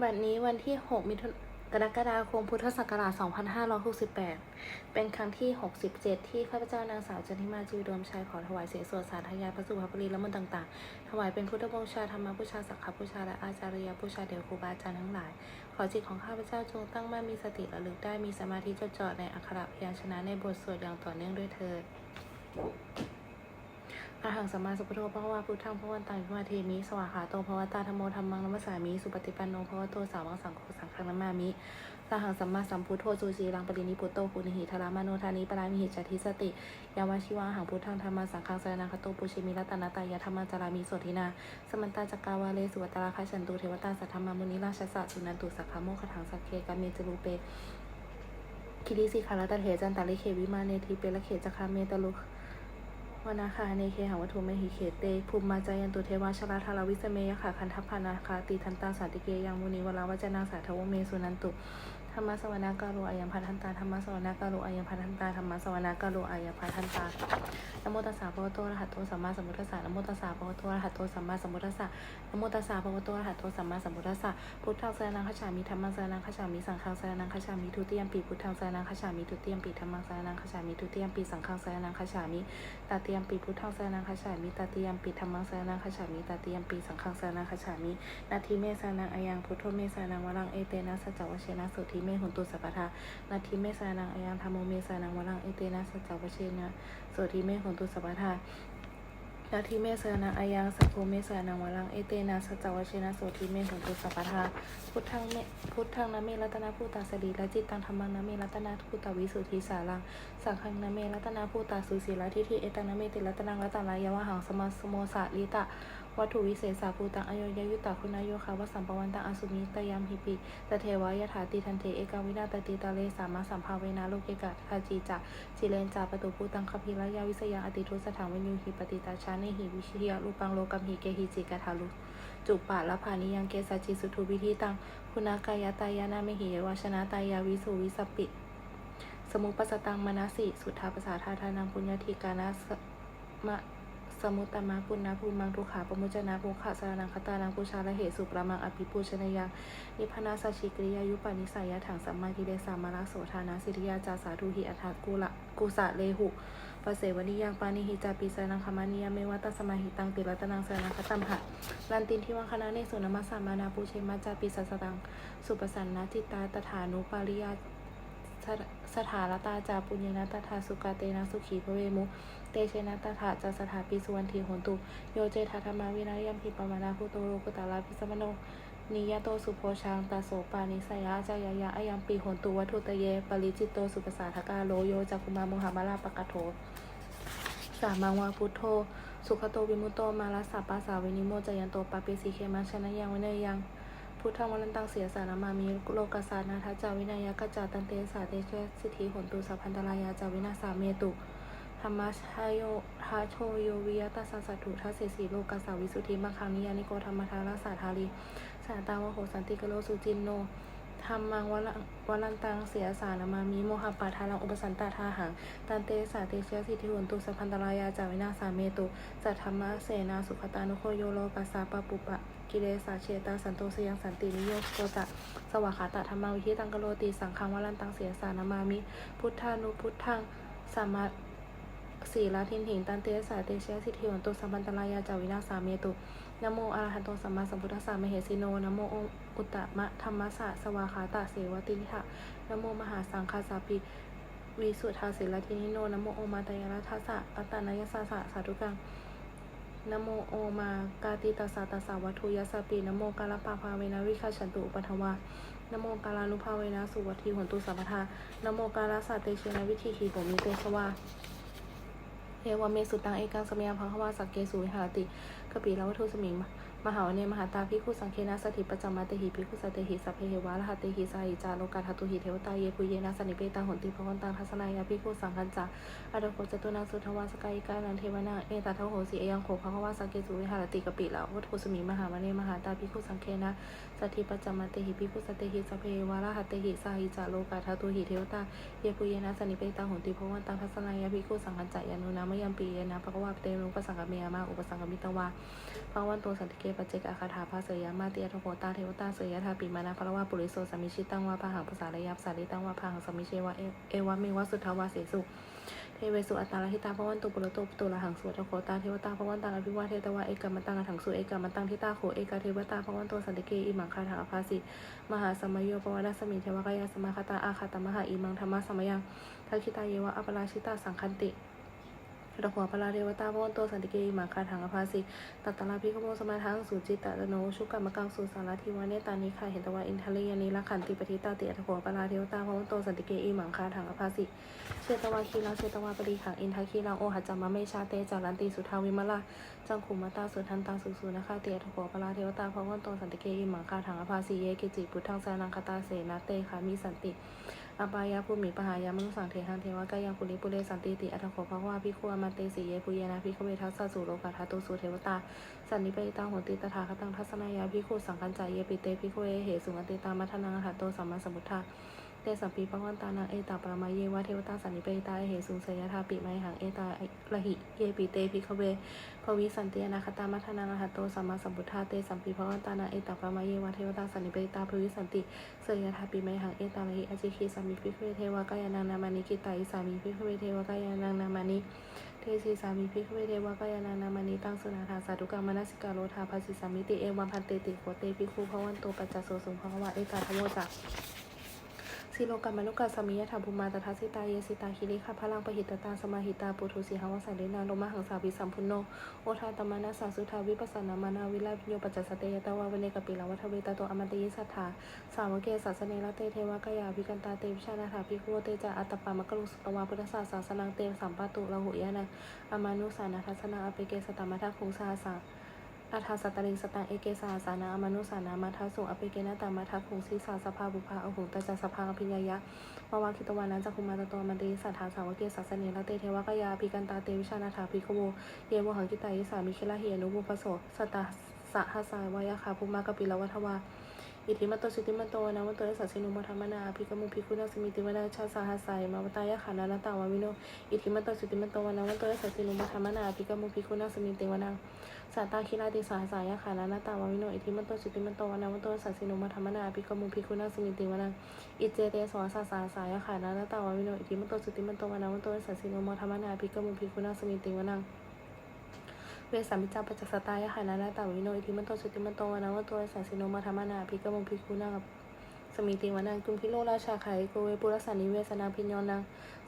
บัดนี้วันที่ 6 มิถุนกรกฎาคมพุทธศักราช 2568 เป็นครั้งที่ 67 ที่ข้าพเจ้านางสาวจันทิมาจิวดมชัยขอถวายเสียงสวดสาธยายพระสุภาพรีและมนต์ต่างๆ ถวายเป็นพุทธบูชาธรรมบูชาสังฆบูชาและอาจารยบูชาเดชครูบาอาจารย์ทั้งหลาย ขอจิตของข้าพเจ้าจงตั้งมั่นมีสติระลึกได้มีสมาธิจดจ่อในอักขระพยัญชนะในบทสวดอย่างต่อเนื่องด้วยเถิด อะหังสัมมาสัมพุทโธพระวาพุทธังพระวันตังพิมาเทมิสวาขาโตภวตาธรรมโมธรรมังนัมสสามิสุปฏิปันโนภวโตสาวกสังโฆสังฆังนามามิอะหังสัมมาสัมพุทโธจูจีรังปรินิพุตโตปุณิหิธารามาโนธานิปรามิหิจติสติยาวาชิวะหังพุทธังธรรมาสังฆังสรนังคโตปุชิมิรัตนาตายะธรรมาจารามิโสทินาสมันตาจักาวาเลสุวัตราคาชันตุเทวตาสัทธรรมามุนิราชสะสุนันตุสักขโมคถังสักเคกาเมจรูเปคิริสิคารัตเถจันตาลิเควิมาเนทีเปละเขจคาเมตลุ วนาคาเนเคหาวัตถุมหิเขเตภูมิมาจายันตุเทวาชราธารวิสเมยค่ะคันทัพพานาคาติทันตาสันติเกยังมุนีวราวจนาสาทวเมสุนันตุ ธรรมสวนาการุอายัมพันธันตาธรรมสวนาการุอายัมพันธันตาธรรมสวนาการุอายัมพันธันตานโมตัสสะภะคะวโตระหะโตสัมมาสัมพุทธัสสะนโมตัสสะภะคะวโตระหะโตสัมมาสัมพุทธัสสะนโมตัสสะภะคะวโตระหะโตสัมมาสัมพุทธัสสะพุทธังสรณังคัจามิธัมมังสรณังคัจามิสังฆังสรณังคัจามิทุติยมปีพุทธังสรณังคัจามิทุติยมปีธัมมังสรณังคัจามิทุติยมปีสังฆังสรณังคัจามิตาเตียมปีพุทธังสรนังคัจามิตาเตียมปีธรรมังสรนังคัจามิตาเตียมปีสังฆังสรนังคัจามินาทีเมสานังอายังพุทโธเมสานังวรังเอเตนะสัจจวเชนะสุทีเมหุนตุสัพพทานาทีเมสานังอายังธรรมโมเมสานังวรังเอเตนะสัจจวเชนะสุทีเมหุนตุสัพพทานาทีเมสานาอายังสัพโพเมสนาวัลังเอเตนะสัจจวชินะโสทิเมสันตุสัพพทาพุทธังเมพุทธังนะเมรัตนาภูตาสดีและจิตตังธรรมังนะเมรัตนาภูตาวิสุทธิสารังสังฆังนะเมรัตนาภูตาสุสีละทิฏฐิเอตังนะเมติรัตนังรัตนายาวะหังสมาสโมสะลิตะ วัตถุวิเศษสาภูตังอโยยยุตตาคุณายโยคาวสัมปวันตังอสุมิตยามหิปิตเทวายถาติทันเทเอกาวินาตติตาเลสามาสัมภาเวนะโลกเกกะทาจีจะจิเลนจาประตุภูตังคพิรยาวิสยังอติทุสถังวิญญูหิปติตาชาเนหิวิชิยารูปังโลกัมหิเกหิจิกะทาลุจุปะละภานิยังเกสาจิสุทุวิธิตังคุณากายตายานาเมหิเยวาชนะตายาวิสุวิสปิ สมุปสตังมนาสิ สุทธาภาษาทาทานังปุญญาธิกานะสมะ สมุตตมะปุณณภูมังทุขาปมุจนะภูขาสารนังคตานังปุชาละเหสุประมังอภิปูชนยังนิพนาสัชิกริยายุปนิสัยยะถังสัมมากิเลสามาลาโสธานาสิทธิยาจาสาธุหิอัฏฐกุละกุสะเลหุปเสวนิยังปานิหิจาปิสานังคมานิยเมวัตสมาหิตังติรัตนังสานังคตัมหะลันตินทิวังคณะเนสุนมัสสามานาปุเชมาจาปิสัสตัง สุปสันนาจิตตาตถานุปาริยา สถาลตาจาปุญญนาตถาสุกาเตนะสุขีพระเวมุ เตเชนะตถาจาสถาปิสุวรรณทีโหนตุ โยเจธาธรรมาวินายัมพิปมานาภูโตโรกุตาลาพิสมโนนิยโตสุโพชังตาโสปานิสยาจายายะอายัมปีโหนตุวัตถุตเย ปริจิตโตสุปสาทกาโลโยจักุมาโมหามาลาปะกะโถสามังวาพุทโธ สุขโตวิมุตโตมาลาสาปาสาวินิโมจยันโตปาเปสีเคมังชนะยังวินยยัง พุทธังวรันตังเสียสานามามีโลกัสสานาทัจจาวินายกจาตันเตสาเตเชสิทธิหนตุสัพพันตรายาจาวินาสาเมตุธรรมชายโยทาโชโยวิยตัสสะสัตถุทัสเสสีโลกัสสาวิสุทธิมังคังนิยานิโกธรรมทาราสาธารีสาตาวโหสันติกโลสุจินโน ธรรมังวรังวรันตังเสียสานามามีโมหะปาทาลังอุปสันตาทาหัง ตันเตสาเตเชสิทธิหนตุสัพพันตรายาจาวินาสาเมตุสัทธรรมะเสนาสุขตานุโคโยโลกัสสาปะปุปะกิเลสาเชตาสันโตสยังสันตินิโยโกตะสวากขาตะธรรมาวิธิตังกโลติสังฆังวรันตังเสียสานามามิ พุทธานุพุทธังสัมมาสีลาทินหินตันเตสาเตเชสิทธิวนตุสัมปันตรายาจาวินาสาเมตุ นโมอะรหันโตสัมมาสัมพุทธัสสะมเหสิโนนโมอุตตมะธรรมะสะสวาขาตะเสวตินิทะนโมมหาสังฆาสาปิวิสุทธาเสลทินิโนนโมโอมาตยรัทัสสะอัตตานายสสะสาธุกังนโมโอมากาติตัสสะตัสสะวัตุยัสปีนโมกาลปาภาเวนะวิคาชันตุปัทวานโมกาลานุภาเวนะสุวัตถีหนตุสัพพทานโมกาลาสัตเตเชนะวิธีขีโหมิเตชวา เทวเมสุตังเอกังสมยังพังควาสักเกสุวิหารติกปีละวัตถุสมิง มหาวเนมหาตาพิคุสังเคนะสถิปัจจมาเตหิพิคุสเตหิสัพเพเหวะละหะเตหิสาหิจาโลกาทัตุหิเทวตาเยปุเยนะสนิเปตังหนติภวันตังทัสนายาพิคุสังคันจาอดโคจตุนังสุทวาสกายิกานันเทวนาเอตาทโหสีเอยังโขภควาสังเกสุวิหารติกปิละวัตถุสมิมหาเนมหาตาพิคุสังเคนะสัทธิปัจจมเตหิพิคุสเตหิสพเพวารหัตเตหิสาหิจาโลกาทาตุหิเทวตาเยปุเยนะสนิเปตังหนติภวันตังทัสนายาพิคุสังคันจายานุนามยัมปีเยนะภควาเตมุปสังกเมยามาอุปสังกมิตวาภวันโตสันติเกปเจกอาคาถาภาเสยามาเตียทโพตาเทวตาเสยธาปิมานาพระวาปุริโสสามิชิตังวาพาหังภาษาระยับสาริตังวาพาหังสมิเชวะเอวะเมวะสุทธาวาเสสุเทเวสุอัตตาลหิตาพระวันตุปุรโตปุตุละหังสวดโคตาเทวตาพระวันตาลวิวาเทตวะเอกมันตังอถังสุเอกมันตังทิตาโขเอกเทวตาพระวันโตสันติเกอิมังคาถาภาสิมหาสมัยโยปวนาสมิเทวกายาสมาคตาอาคาตมหาอิมังธรรมะสมัยังทักขิตาเยวะอปราชิตาสังคันติ ตะขวปราเทวตาพระวันโตสันติเกอิมังคาถังอภาสิตัตตลาภิกโมสมาทังสุจิตตะโนชุกรรมกังสุสารทิวาเนตานิคาเห็นตวะอินทะเลยานิละขันติปฏิตาติอัตถขวปราเทวตาพระวันโตสันติเกอิมังคาถังอภาสิเชตวาคีลังเชตวาปรีขังอินทาคีลังโอหัจามาเมชาเตจารันติสุทาวิมลาจังขุมาตาสุทันตังสุสุนะคะเตียทโกปลาเทวตาพระวันโตสันติเกอิมังคาถังอภาสีเยกิจิพุทธังสานังคตาเสนาเตคามิสันติ อปายาภูมิปหายามนุสังเทหังเทวกายังปุริปุเรสันติติอัตถโขภะวาภิกขุอมาเตสีเยปุเยนะภิกขเวทัสสะสุโลกาทาตุสุเทวตาสันนิเปตังโหติตถาคตังทัศนายาพิคุสังคัญจายเยปิเตภิกขเวเหสุงอติตามัทนังหัตโตสัมมาสัมพุทธา เตสัมปีปะวันตานังเอตาปรมาเยวะเทวตาสันนิเปตาเหสุงเสยธาปิไมหังเอตาละหิเยปิเตภิกขเวภวิสันติอนาคตามัทนานาหะโตสัมมาสัมพุทธาเตสัมปีปะวันตานังเอตาปรมาเยวะเทวตาสันนิเปตาภวิสันติเสยธาปิไมหังเอตาละหิอจิคิสามิภิกขเวเทวกายานังนามานิกิตาอิสามิภิกขเวเทวกายานังนามานิเทสีสามีพิกเวเทวกายานานามานิตังสุนาธาสาธุกรรมนสิกาโลธาภาสิสามิติเอวัมพันเตติโคเตพิคูพระวันโตปัจจโสสุภควะเอกาทโมจัก สิโลกรรมนุกัสสมิยธรรมภูมาตทัสสิตาเยสิตาคิริขัพลังปหิตตาสมาหิตาปุถุสีหวสันเดนาโลมหังสาวิสัมพุนโนโอทาตมานาสาสุทาวิปัสสนามานาวิลาพิโยปัจจสเตยตาวาเวเนกปิลาวัทเวตาโตอมันตยิสัทธาสาวเกศาสเนละเตเทวกายาภิกันตาเตวิชานาถาภิกขุเตจาอัตตปามะกลุสตวาพุทธศาสสนังเตมสัมปะตุละหุยานังอมานุสานาทัสนาอเปเกสตามัทธคุงสาสา อาทาสตริงสตังเอเกสาสานามนุสานามาทัสุอเปเกนตามาทัคุงสีสาสภาบุภาอหุงตจัสภาอภิญญายะมาวาคิตวานันจักคุมาตโตมันติสัทธาสาวกเกสัสเนละเตเทวกยาภิกันตาเตวิชานาถาภิกโวเยวหังกิตายิสามิคิลาเหียนุบุปโสสตาสะหสายวายาคาภูมากปิลวัทวาอิทธิมัตโตสิติมัตโตนะวันโตสัสสินุมาธรรมนาภิกมุภิกุนาสมิติวนาชาสาหัสายมาวตายะขานานาตาวาวิโนอิทธิมัตโตสิติมัตโตนะวันโตสัสสินุมาธรรมนาภิกมุภิกุนสมิติวนา สัตตาคิราติสาสายะขานานาตาวาวิโนอิทิมัตโตสิติมัตโตวนะวันโตสัสสินุมาธรรมนาภิกขมุภิกขุนาสมิติวนาอิเจเตสวสาสาสายะขานานาตาวาวิโนอิทิมัตโตสิติมัตโตวนะวันโตสัสสินุมาธรรมนาภิกขมุภิกขุนาสมิติวนาเวสามิจาปัจจสตายะหานานาตาวามิโนอิทิมันโตสุติมันโตวนาวันโตสัสสิโนมาธรรมนาภิกมุงภิกขุนาสมิติวานังกุมพิโลราชาไขโกเวปุรสานิเวสนาพิญญนัง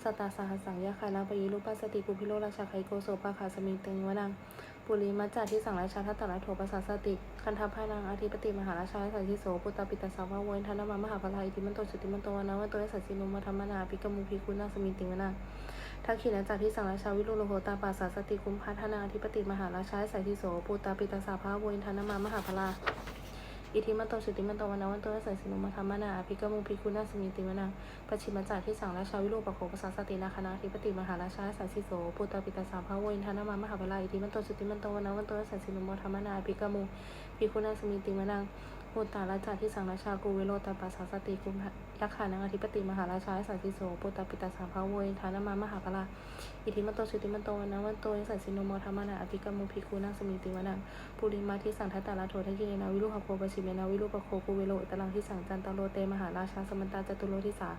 สตาสหัสังยะคานาปยิรูปัสสติกุมพิโลราชาไขโกโสปาคาสมิติวานัง ปุริมัจจาที่สังราชาทัตตระโถปัสสสติ คันทัพพานังอาทิปติมหาราชาสันทิโสปุตตปิตาสาวะเวนทนามามหาภลาอิทิมันโตสุติมันโตนาวันโตสัจจินุมาธรรมนาภิกมุภิกขุนาสมินติมนาทักขิณจากที่สังราชาวิรุโลโหตาปัสาสติคุมพัฒนาธิปติมหาราชาสัยทิโสปูตาปิตาสาวาเวนทนามามหาภลา อิทิมันโตสุติมันโตวันนาวันโตสัยสินุมาธรรมนาอภิกมุภิกุณาสมิติวนาปัจฉิมจากที่สังราชาวิรุปโขปสาสตินาคณาธิปติมหาราชาสัยทิโสปูตาปิตาสาภาโวินทานามามหาพลาอิทิมันโตสุติมันโตวันนาวันโตสัยสินุมาธรรมนาอภิกมุภิกุณาสมิติวนา โหตาราชาที่สังราชากูเวโรตาปัสสาสติคุมยักขานังอธิปติมหาราชาสันติโสปุตาปิตาสาภาโวินทานามามหาภราอิทิมันโตสุติมันโตวันนะวันโตยสันสิโนโมธรรมนาอภิกรรมุภิกขุนาสมิติวนังปุริมาที่สังทัตตาลาโททกิเนนาวิรุหโคปชิเมนาวิรุปโคกุเวโลอิตลังที่สังจันตโลเตมหาราชาสมันตาจตุโลทิสา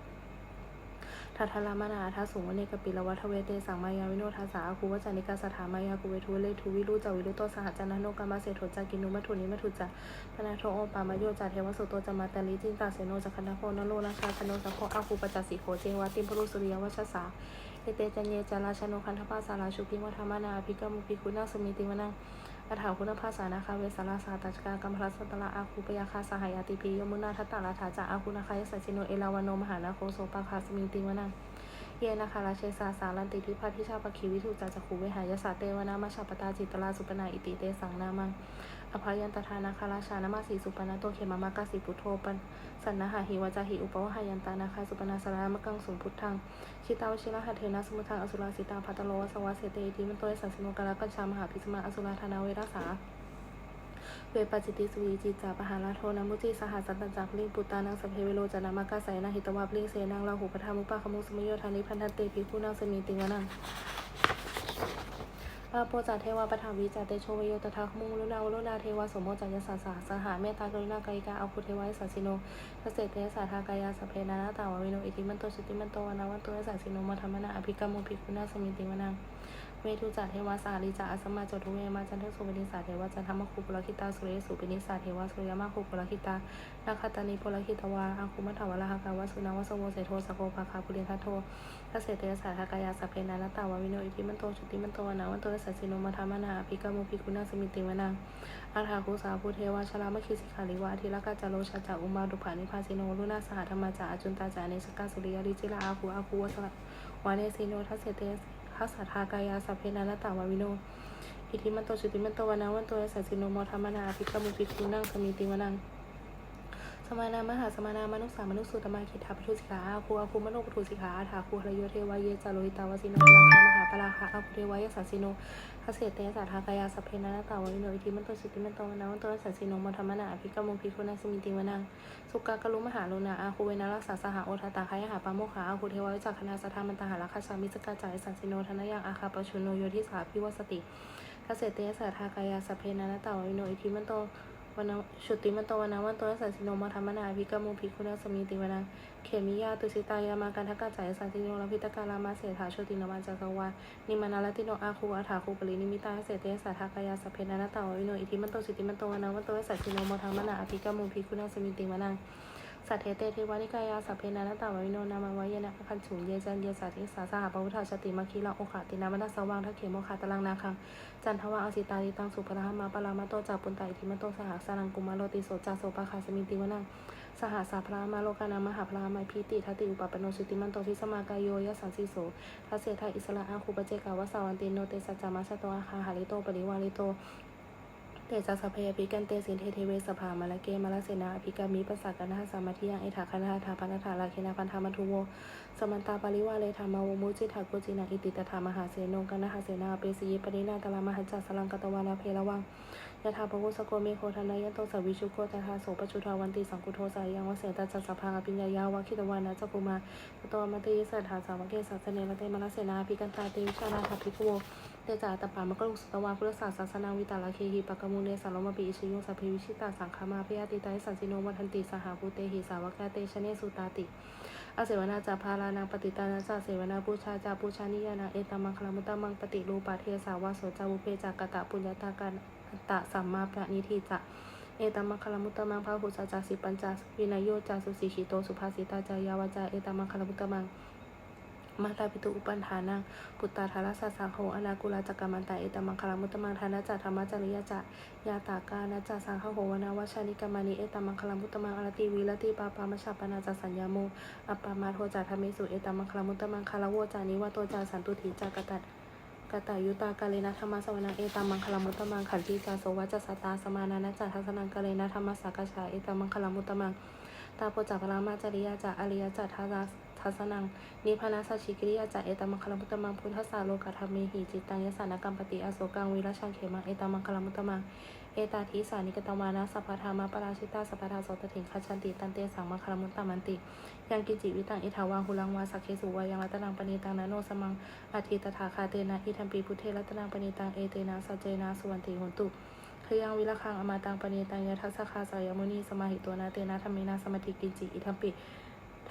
ทัทธรามานาทัสสุงวเนกปิลวัทเวเตสังมายาวิโนทัสสาคูวจานิกาสถามายากุเวทุเลทุวิรุจาวิรุโตสหจันทโนกามาเสโทจากินุมัทุนิมัทุจาพนาโทโอปามโยจาเทวสุโตจามาตาลิจินตาเสโนจักขันธโพนโลราชาชโนสัพโพอาคูปจัสสิโขเจวาติมพรุสุริยวัชสาเอเตจันเยจาราชโนคันธปาสาราชุพิมธรรมนาภิกรมุภิกุณาสมิติวนัง กถาคุณภาษานาคาเวสาราสาตัจกากรรมพลัสตระอาคูปยาคาสหายาติปียมุนาทัตตาราถาจาอาคุณาคายสัจจิโนเอลาวโนมหานาโคโสปาคาสมิติวนังเยนะคาราเชสาสารันติทิพัทิชาปคีวิถุจาจักขูเวหายสาเตวนามาชาปตาจิตตลาสุปนาอิติเตสังนามัง อภายันตทานาคาราชานามาสีสุปนาโตเขมามากาสิพุทโธปันสันนาหาหิวาจาหิอุปวหายันตานาคาสุปนาสารามกังสุพุทธังชิตาวชิระหัตเทนะสมุทังอสุราสิตาพัตโลวสวาเสเตอิมันโตยสันสนุกาลกัญชามหาพิสมาอสุราธนาเวรสาเวปจิติสุวิจิจาปหาลาโทนามุจิสหัสสันตัญจาพลิงปุตานังสพเพเวโลจานามากาไสนาหิตวาพลิงเสนังลาหูปทามุปะขมุสมโยธานิพันธเตปิคุนังสมีติวนังาโพจาเทวาปฐาวิจาเตโชวโยตถาคมุงลุนาวลุนาเทวาสมโมจัยสาสาสหาเมตตากรุณากายกาอาคุเทวาสัสสิโนเกษตรเทสาทากายาสเพนานาตาวาวิโนอิติมันโตสุติมันโตอนาวันโตสัสสิโนมัธรรมนาอภิกรรมุภิกุณาสมิติวนัง เวทุจัตเทวาสาลิจาอสมาจตุเวมาจันทสุเปนิสาเทวาจันทมคุปุรคิตาสุเรสุปินิสาเทวาสุริยมาคุปุรคิตานาคตานิปุรคิตวาอาคุมัทถวะละหกาวสุนาวสโวเสโทสโกภาคาปุเรทัโททเสเตสาทากายาสพเพนานาตาวาวิโนอิทิมันโตชุติมันโตวนาวันโตสัสสิโนมาธรรมนาภิกรรมุภิกุนาสมิติวนังอาถาคุสาภูเทวาชลามคิสิกขาลิวาธิรกาจาโลชาจาอุมาดุภานิพาสิโนลุนาสหธรรมาจาจุนตาจาเนสกาสุริยริจิลาอาคูอาคูวสวาเนสิโนทัเสเต ทัสสาทากายาสัพเพนานตาวาวิโน อิทิมันโตสุติมันโตวานาวันโตยสัสสิโนโมธรรมนาอภิกรรมุภิกขุนังสมิติวนัง สมานา มหาสมานา มนุสสามนุสสุตมาคิทาปทุสิกขาอาคูอาคูมโนปทุสิกขาถาคูหรโยเทวายเยจาโลหิตาวสิโนราคามหาปราคาอาคูเทวายสัสสิโนทเสเตสาทากายาสัพเพนานาตาวาวิโนอิทิมันโตสุติมันโตวนาวันโตสัสสิโนโมธรรมนาภิกรมุภิกขุนังสมิติวนังสุกากลุมหาโลนาอาคูเวนะรักษาสหโอทตาคายหาปาโมขาอาคูเทวาวิจักขณาสทามันตาหาราคาชามิสกาจายสันสิโนธนยังอาคาปชุโนโยทิสาพิวสติเกษเตสาทากายาสพเพนานาตาวาวิโนอิทิมันโต วันชุติมันโตวันนาวันโตสันสิโนมาธรรมนาภิกามุภิคุณสมิติวนังเขมิยาตุสิตายามากันทกาจายสันติโนลพิตกาลามาเสถาโชตินมาจักวานิมานาลติโนอาคูอาถาคูปรินิมิตาเสเตสัทากายาสเพนานาตาวาวิโนอิทิมันโตสิติมันโตวันนาวันโตสันสิโนมาธรรมนาภิกามุภิคุณสมิติวนัง สัตเทเตเทวานิกายาสัพเพนานตาววิโนนามาวายนะคันฉุงเยจันเยสัติสาสหปวุฒาชติมาคีลังโอขาตินามัสสวังทักเขโมคาตลังนาคังจันทวะอสิตาติตังสุปรหามาปรามาโตจาปุนไตทิมโตสหสานังกุมาโลติโสจาโสปะคาสมิติวนังสหสาพรามาโลกานามหาพรามาพีติทัติอุปปโนสุติมันโตพิสมากายโยยสันสิโสทัสเสทาอิสระอาคูปเจกาวสาวันติโนเตสัจจามาสโตอาคาหาริโตปริวาริโต เตจัสสพเพอภิกันเตสินเทเทเวสภามาละเกมาละเสนาอภิกามิปัสสะกนาสามาธิยังเอถาคณาถาพันธาลาเคนาพันธามัทุโวสมันตาปริวาเลธรรมาวมุจิถาโกจินาอิติตถามหาเสนงกนาหาเสนาเปสีปรินาตลามหัจจสลังกตวานาเพระวังยะถาปะโวสโกเมโคทนายันโตสวิชุโกตถาโสปจุทาวันติสังกุโทสายังวเสตจัสสภาปิญญายาวะคิตวานะจักุมาตโตมัตยิสัทธาสาวเกสัสเนมเตมละเสนาภิกันตาเตวิชานาถภิกขโว เตจาตปามะกะลุสตวาพุทธศาสนาสนาวิตาลาเคหิปะกมุเนสารมปีอิชยุงสัพเพวิชิตาสังคามาพยาติตาสันสิโนวัทันติสหาภูเตหิสาวกาเตชะเนสุตาติอาเสวนาจาพาลานังปฏิตานาจาเสวนาบูชาจาบูชานิยานาเอตมังคลามุตตมังปฏิรูปาเทสาวาโสจาวุเพจากตะปุญญาตากันตะสัมมาปะนิธิจะเอตมังคลามุตตมังพระหุสจาสิปัญจาวินยโยจาสุสีขิโตสุภาสิตาจายาวาจาเอตมังคลามุตตมัง มาตาปิตุอุปันฐานังปุตตาธาราสสังโฆอนากุลาจักกัมมันตาเอตมังคลามุตตมังธานาจัตธรรมจริยจัตยาตากานาจัตสังฆโหวนาวชานิกามานิเอตมังคลามุตตมังอรติวีรติปาปามชาปนาจัตสัญญาโมอัปปามาโทจัตธรรมิสุเอตมังคลามุตตมังคาลโวจานิวะโตจาสันตุถีจากตัดกตายุตากาเลนะธรรมสวนาเอตมังคลามุตตมังขันติจาโสวัจจสตาสมานานะจัตทัสนังกาเลนะธรรมสักกชาเอตมังคลามุตตมังตาโพจักรามาจริยาจะอริยจัตทัส ทัสนัง นิพานาสัจฉิกิริยาจะเอตมังคลมุตตมังพุทธสาโลกธรรมเมหิจิตังยสานกรรมปฏิอโศกังวิรชังเขมังเอตมังคลมุตตมังเอตาทิสานิกตวานาสัพพะธามาปราชิตาสัพพะธาโสตถิงคัจฉันติตันเตสังมังคลมุตตมันติ ยังกิจิวิตังอิทาวังหุลังวาสักเคสุวายังรัตนังปณีตังนาโนสมังอาทิตถาคาเตนะอิทัมปีพุทเทรัตนังปณีตังเอเตนะสัจเจนะสุวันติโหนตุขยังวิรคังอมาตังปณีตังยทัสสคาสายมุนีสมาหิตัวนาเตนะธรรมินาสมาธิกิจิอิทัมปิ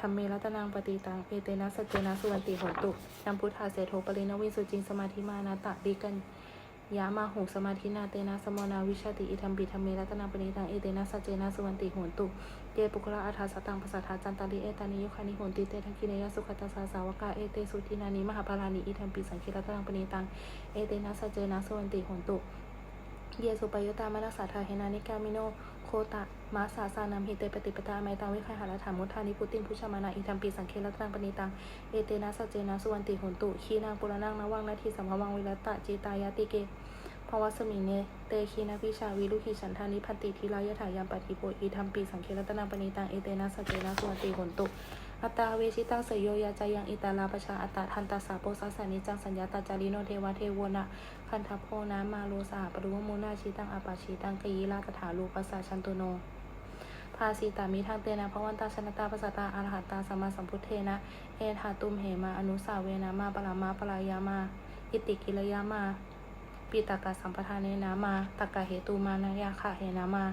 รรมเมรัตนังปฏิตังเอเตนะสเจนะสุวันติโหนตุนัมพุทธาเสโทปรินวิสุจิงสมาธิมานาตะดิกันยามาหูสมาธินาเตนะสมนาวิชาติอิทัมปิธรรมเมรัตนังปณิตังเอเตนะสัจเจนะสุวันติโหนตุเยปุคละอาทาสตังภาษาทาจันตาลิเอตานิยุคานิโหนติเตทังกิเนยสุขตาสาสาวกาเอเตสุทินานิมหาปารานิอิทัมปิสังคิรัตนังปณิตังเอเตนะสัจเจนะสุวันติโหนตุเยสุปยุตามนัสสาทาเฮนานิกามิโน โคตะมาสาสานัมหิเตปฏิปตาไมตังวิคัยหารัฐามุทานิพุตินพุชามานาอิทัมปีสังเครัตนังปณิตัง เอเตนะสเจนะสุวันติหุนตุ ขีนางปุรนังนวังนาทีสัมภวังวิรตตะจิตายาติเก ภวัสมิเนเตคีนาพิชาวิลุขิฉันทานิพันติทิรายถายามปฏิโปอิทัมปีสังเครัตนังปณิตังเอเตนะสเจนะสุวติหุนตุอัตตาเวชิตังสยโยยาจายังอิตาลาปชาอัตตาทันตาสาโปสัสานิจังสัญญาตาจาริโนเทวะเทวนะคันทัพโพนามาโลสาปรุวโมนาชิตังอาปาชิตังกยีลาตถาลูปัสสะชันตุโนภาสีตามิทางเตนะพระวันตาชนตาปัสสตาอรหัตตาสัมมาสัมพุทเทนะ เอธาตุมเหมาอนุสาเวนะมาปรามาปรายามา อิติกิลยามา ปิตากาสัมปทานเนนามาตักกะเหตูมานายาคะเหนามา